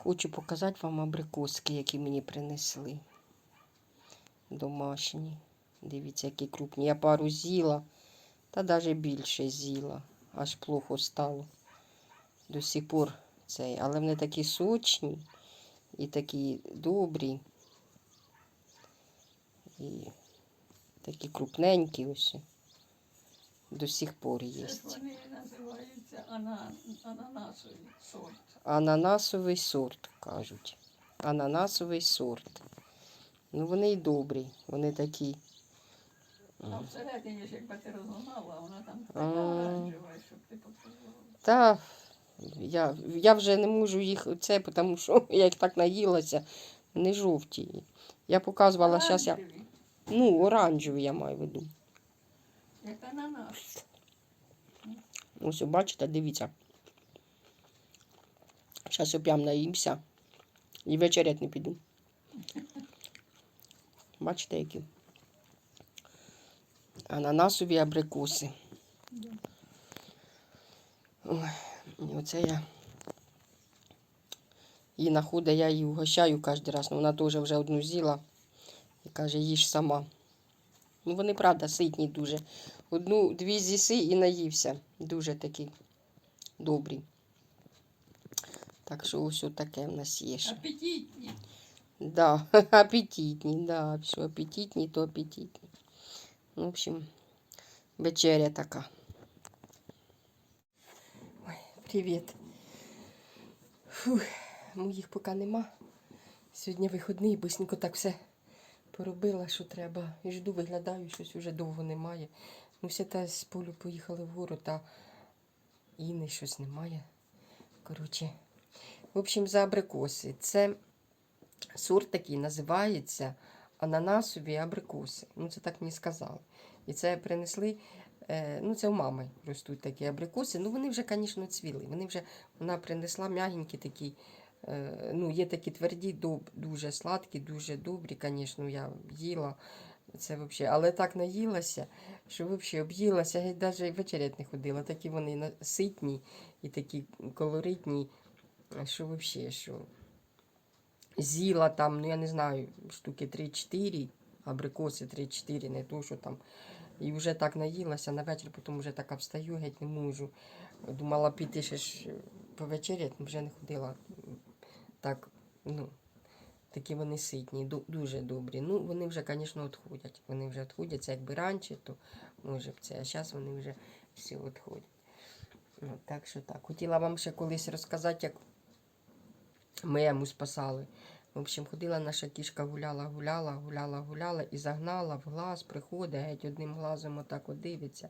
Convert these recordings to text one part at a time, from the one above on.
Хочу показати вам абрикоски, які мені принесли. Домашні. Дивіться, які крупні. Я пару з'їла, та навіть більше з'їла. Аж плохо стало. До сих пор цей. Але вони такі сочні і такі добрі. І такі крупненькі ось. До сих пор є. Вони називаються ананасовий сорт. Ананасовий сорт, кажуть. Ананасовий сорт. Ну, вони й добрі. Вони такі. А всередині ж якби ти розламала, вона там така оранжева, щоб ти попробувала. Та я, я вже не можу їх це, тому що я їх так наїлася. Вони жовті. Я показувала, зараз я. Ну, оранжеві я маю в виду. Як ананас. Ось, бачите, дивіться. Зараз оп'ям наїмся і вечерять не піду. Бачите, які? Ананасові абрикоси. Ой, і оце я. Її находить, я її угощаю кожен раз. Ну, вона теж вже одну з'їла і каже, їж сама. Ну, вони, правда, ситні дуже. Одну-дві з'їси і наївся. Дуже такі добрі. Так що ось таке в нас є. ще. Апетитні. Да, апетитні, да. Що апетитні, то апетитні. В общем, вечеря така. Ой, привіт. Фух, моїх поки нема. Сьогодні вихідний, бисенько так все поробила, що треба. І жду, виглядаю, щось уже довго немає. Ну, все та з полю поїхали вгору, та Іни щось немає. Коротше. В общем, за абрикоси. Це сорт такий називається ананасові абрикоси. Ну, це так мені сказали. І це принесли. е, Ну, це у мами ростуть такі абрикоси. Ну, вони вже, звісно, цвіли. Вони вже вона принесла м'ягенькі такі. Е, Ну, є такі тверді, доб- дуже сладкі, дуже добрі, звісно, я їла. Це взагалі, але так наїлася, що взагалі об'їлася, геть навіть вечерять не ходила. Такі вони ситні і такі колоритні, що взагалі, що з'їла там, ну я не знаю, штуки 3-4, абрикоси 3-4, не то, що там. І вже так наїлася на вечір, потім вже така встаю, геть не можу. Думала піти ще ж повечерять, вже не ходила. Так, ну, такі вони ситні, дуже добрі. Ну, вони вже, звісно, відходять. Вони вже відходять, це якби раніше, то може б це, а зараз вони вже всі відходять. Ну, так що так. Хотіла вам ще колись розказати, як ми йому спасали. В общем, ходила наша кішка, гуляла, гуляла, гуляла, гуляла і загнала в глаз, приходить, геть одним глазом отак от дивиться.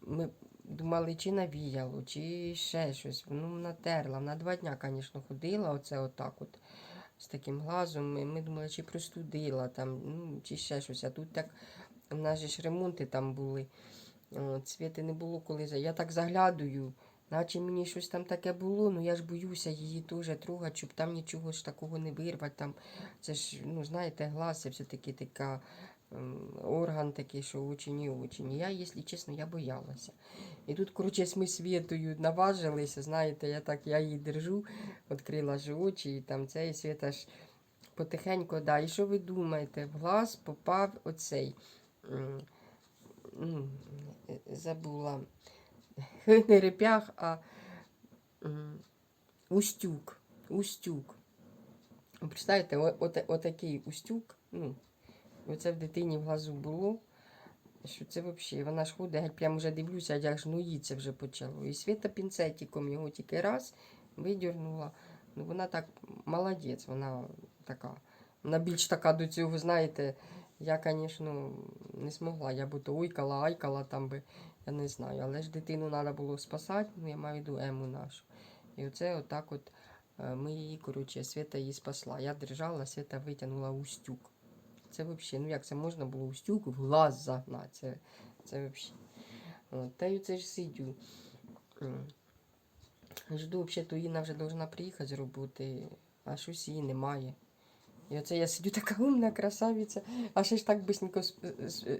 Ми думали, чи навіяло, чи ще щось. Ну, натерла. На два дня, звісно, ходила, оце отак от з таким глазом. Ми, ми думали, чи простудила там, ну, чи ще щось. А тут так, у нас же ж ремонти там були. От, світи не було коли. Я так заглядую, наче мені щось там таке було, ну я ж боюся її теж трогати, щоб там нічого ж такого не вирвати. Там, це ж, ну, знаєте, глаз це все-таки така орган такий, що очень і очень. Я, якщо чесно, я боялася. І тут, коротше, ми світою наважилися, знаєте, я так я її держу, відкрила ж очі, і там цей світа ж потихеньку, да. І що ви думаєте? В глаз попав оцей. ну, забула. Не реп'ях, а устюк. Устюк. Представляєте, отакий устюк. Ну, оце в дитині в глазу було. Що це взагалі? Вона ж ходить, геть прямо вже дивлюся, як ж ноїться вже почало. І світа пінцетиком його тільки раз видірнула. Ну, вона так молодець, вона така. Вона більш така до цього, знаєте, я, звісно, не змогла. Я би то ойкала, айкала там би, я не знаю. Але ж дитину треба було спасати, ну я маю в виду ему нашу. І оце отак от е, ми її, коротше, Свята її спасла. Я держала, Свята витягнула устюк. Це взагалі, ну як це можна було устюк в глаз загнати? Це, це взагалі. Та й це ж сидю. Жду, взагалі, то Інна вже повинна приїхати з роботи, а щось її немає. І оце я сидю така умна красавиця, а ще ж так бисенько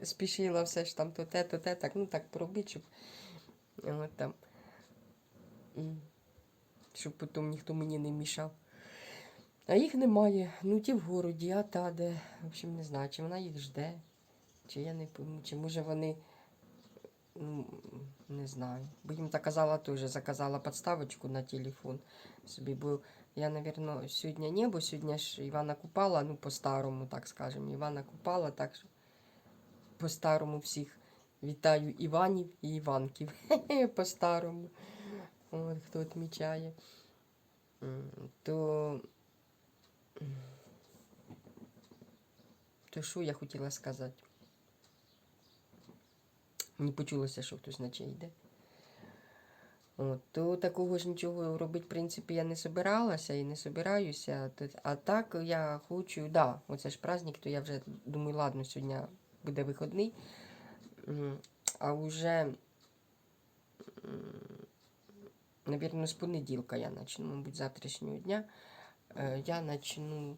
спішила все ж там то те, то те, так, ну так поробити, щоб, от там, щоб потім ніхто мені не мішав. А їх немає. Ну, ті в городі, а та де. В общем, не знаю, чи вона їх жде, чи я не пойму, чи може вони. Ну, не знаю. Бо їм заказала теж, заказала подставочку на телефон собі, бо я, напевно, сьогодні не, бо сьогодні ж Івана купала, ну, по-старому, так скажемо. Івана купала, так що по-старому всіх вітаю Іванів і Іванків. По-старому. От, хто відмічає. То. То що я хотіла сказати? Мені почулося, що хтось наче йде. От, то такого ж нічого робити, в принципі, я не собиралася і не собираюся. А так я хочу, да, оце ж праздник, то я вже думаю, ладно, сьогодні буде вихідний. М, А вже, навірно, з понеділка я почну, мабуть, завтрашнього дня. Е, Я почну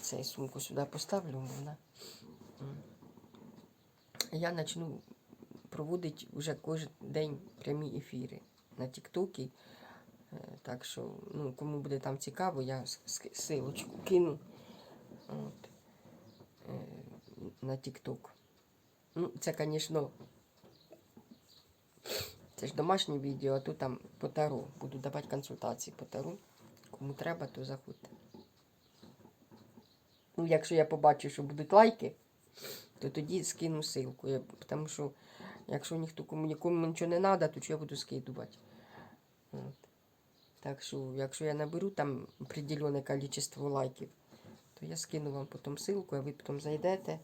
цей сумку сюди поставлю, вона. Я почну проводити вже кожен день прямі ефіри на Тіктокі. Е, Так що, ну, кому буде там цікаво, я силочку кину от, е, на Тікток. Ну, це, звісно, це ж домашнє відео, а тут там по Таро. Буду давати консультації по Таро. Кому треба, то заходьте. Ну, якщо я побачу, що будуть лайки, то тоді скину ссылку. Я, тому що якщо ніхто кому нікому нічого не треба, то що я буду скидувати. От. Так що, якщо я наберу там определенне количество лайків, то я скину вам потім ссылку, а ви потім зайдете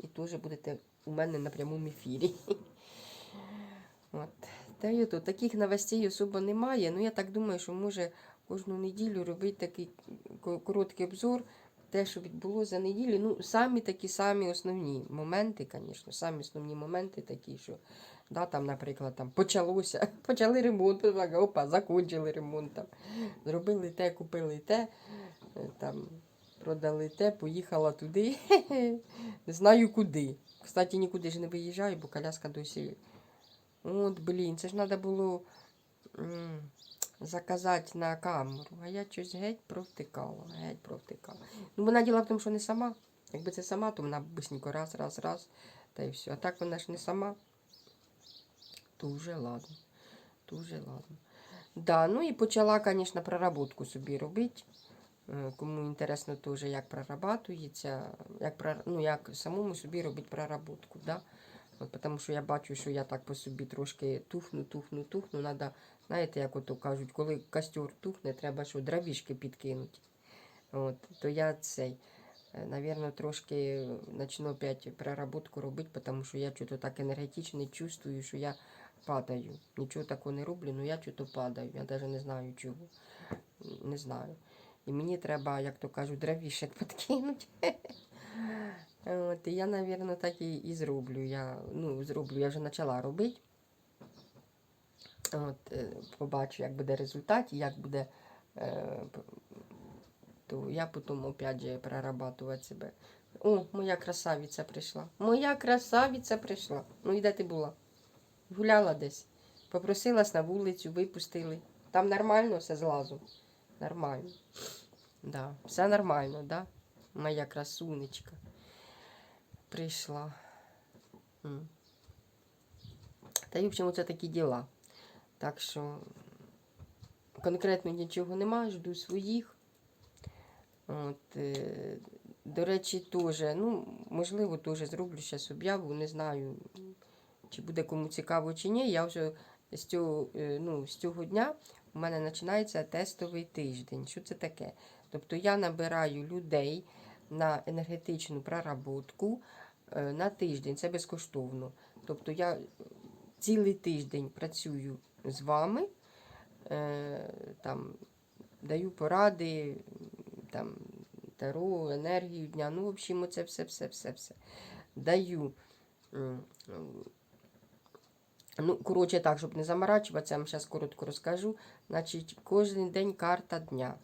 і теж будете у мене на прямому ефірі. От. Та й ото, таких новостей особо немає. Ну я так думаю, що може кожну неділю робити такий короткий обзор, те, що відбулося за неділю. Ну, самі такі самі основні моменти, звісно, самі основні моменти такі, що да, там, наприклад, там почалося, почали ремонт, опа, закончили ремонт. Там, зробили те, купили те, е, там, продали те, поїхала туди. Не знаю куди. Кстати, нікуди ж не виїжджаю, бо коляска досі. От, блін, це ж треба було заказати на камеру. А я щось геть провтикала, геть провтикала. Ну, вона діла в тому, що не сама. Якби це сама, то вона бисенько раз, раз, раз, та й все. А так вона ж не сама. Вже ладно. Вже ладно. Да, ну і почала, звісно, проработку собі робити. Е, Кому інтересно теж, як прорабатується, як, ну, як самому собі робити проработку. Да? От, тому що я бачу, що я так по собі трошки тухну, тухну, тухну. Надо, знаєте, як ото кажуть, коли костер тухне, треба що дровішки підкинути. От, то я цей, е, навірно, трошки почну опять проработку робити, тому що я чого так енергетично чувствую, що я падаю. Нічого такого не роблю, але я чого падаю. Я навіть не знаю чого. Не знаю. І мені треба, як то кажуть, дровішек підкинути. От, і я, напевно, так і, і зроблю. Я, ну, зроблю, я вже почала робити. От, е, побачу, як буде результат, як буде. Е, то я потім опять же прорабатувати себе. О, моя красавиця прийшла. Моя красавиця прийшла. Ну і де ти була? Гуляла десь. Попросилась на вулицю, випустили. Там нормально все злазу. Нормально. Да, все нормально, да? Моя красунечка прийшла. Та й, в общем, це такі діла. Так що конкретно нічого немає, жду своїх. От, е, до речі, теж, ну, можливо, теж зроблю зараз об'яву, не знаю, чи буде кому цікаво чи ні. Я вже з цього, е, ну, з цього дня у мене починається тестовий тиждень. Що це таке? Тобто я набираю людей на енергетичну проработку е, на тиждень, це безкоштовно. Тобто я цілий тиждень працюю з вами, е, там, даю поради, там, таро, енергію дня, ну, в общем, це все, все, все, все. Даю. Ну, коротше, так, щоб не заморачуватися, я вам зараз коротко розкажу. Значить, кожен день карта дня,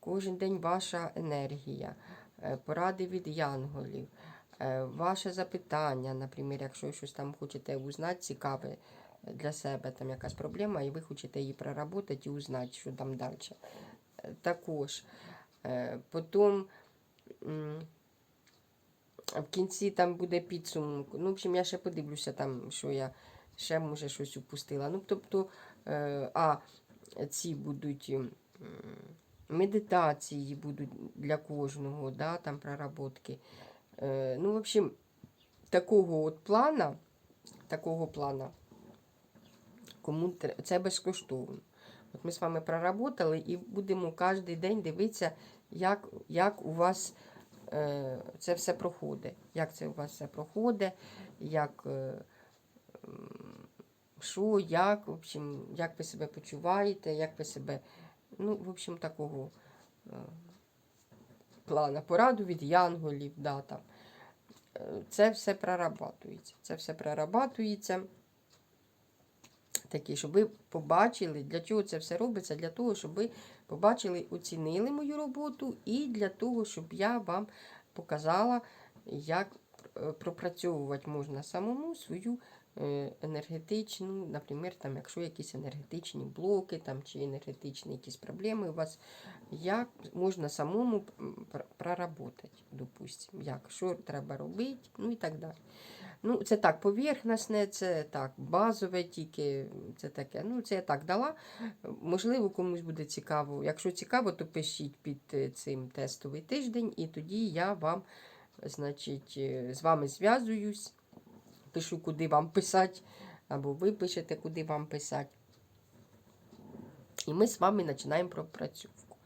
кожен день ваша енергія, е, поради від янголів, е, ваше запитання, наприклад, якщо щось там хочете узнати, цікаве для себе, там якась проблема, і ви хочете її проработати і узнати, що там далі. е, також. Е, Потім в кінці там буде підсумок. Ну, в общем, я ще подивлюся, там, що я ще може щось упустила. Ну, тобто, е, а ці будуть медитації будуть для кожного, да, там проработки. Ну, в общем, такого от плана, такого плана, кому це безкоштовно. От ми з вами проработали і будемо кожен день дивитися, як, як у вас е, це все проходить. Як це у вас все проходить, як, е, що, як, в общем, як ви себе почуваєте, як ви себе, ну, в общем, такого е, плана. Пораду від янголів, да, там. Е, Це все прорабатується. Це все прорабатується. Такі, щоб ви побачили, для чого це все робиться, для того, щоб ви побачили, оцінили мою роботу, і для того, щоб я вам показала, як е, пропрацьовувати можна самому свою енергетичну, наприклад, там, якщо якісь енергетичні блоки там, чи енергетичні якісь проблеми у вас, як можна самому проработати, допустимо, як, що треба робити, ну і так далі. Ну, це так поверхностне, це так базове тільки, це таке. Ну, це я так дала. Можливо, комусь буде цікаво. Якщо цікаво, то пишіть під е, цим тестовий тиждень, і тоді я вам, значить, е, з вами зв'язуюсь, пишу, куди вам писати, або ви пишете, куди вам писати. І ми з вами починаємо пропрацьовку.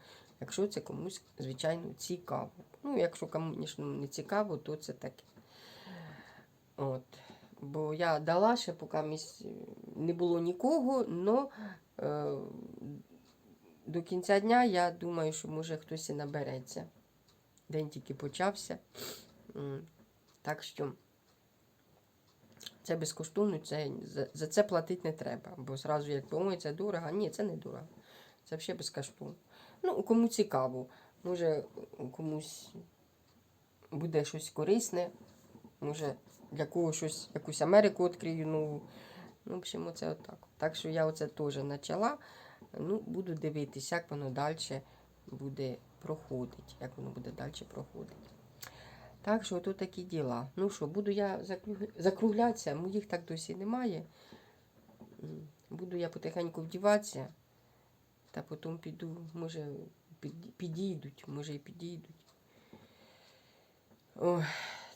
Якщо це комусь, звичайно, цікаво. Ну, якщо комусь не цікаво, то це таке. От. Бо я дала ще, поки місь- не було нікого, але е, до кінця дня я думаю, що може хтось і набереться. День тільки почався. Так що це безкоштовно, це, за, за це платити не треба. Бо зразу як ой, це дорого. Ні, це не дорого. Це взагалі безкоштовно. Ну, кому цікаво, може комусь буде щось корисне, може для кого щось, якусь Америку відкрию нову. Ну, в общем, оце отак. Так що я оце теж почала. Ну, буду дивитися, як воно далі буде проходити. Як воно буде далі проходити. Так що тут такі діла. Ну що, буду я закруглятися, моїх так досі немає. Буду я потихеньку вдіватися, та потім піду, може, підійдуть, може і підійдуть. Ой,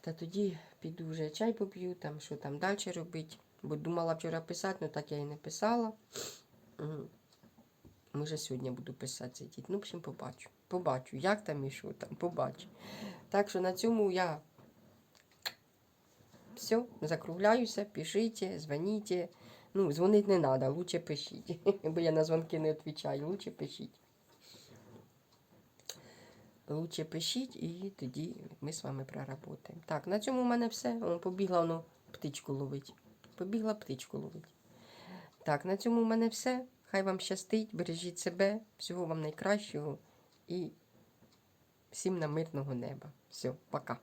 та тоді піду вже чай поп'ю, там що там далі робити. Бо думала вчора писати, але так я і не писала. Може, сьогодні буду писати сидіти. Ну, в общем, побачу. Побачу, як там і що там, побачу. Так що на цьому я все, закругляюся, пишіть, дзвоніть. Ну, дзвонити не треба, лучше пишіть. Бо я на дзвонки не відповідаю, лучше пишіть. Лучше пишіть і тоді ми з вами проработаємо. Так, на цьому в мене все. Побігла воно птичку ловить. Побігла птичку ловить. Так, на цьому в мене все. Хай вам щастить, бережіть себе, всього вам найкращого і всім на мирного неба. Все, пока.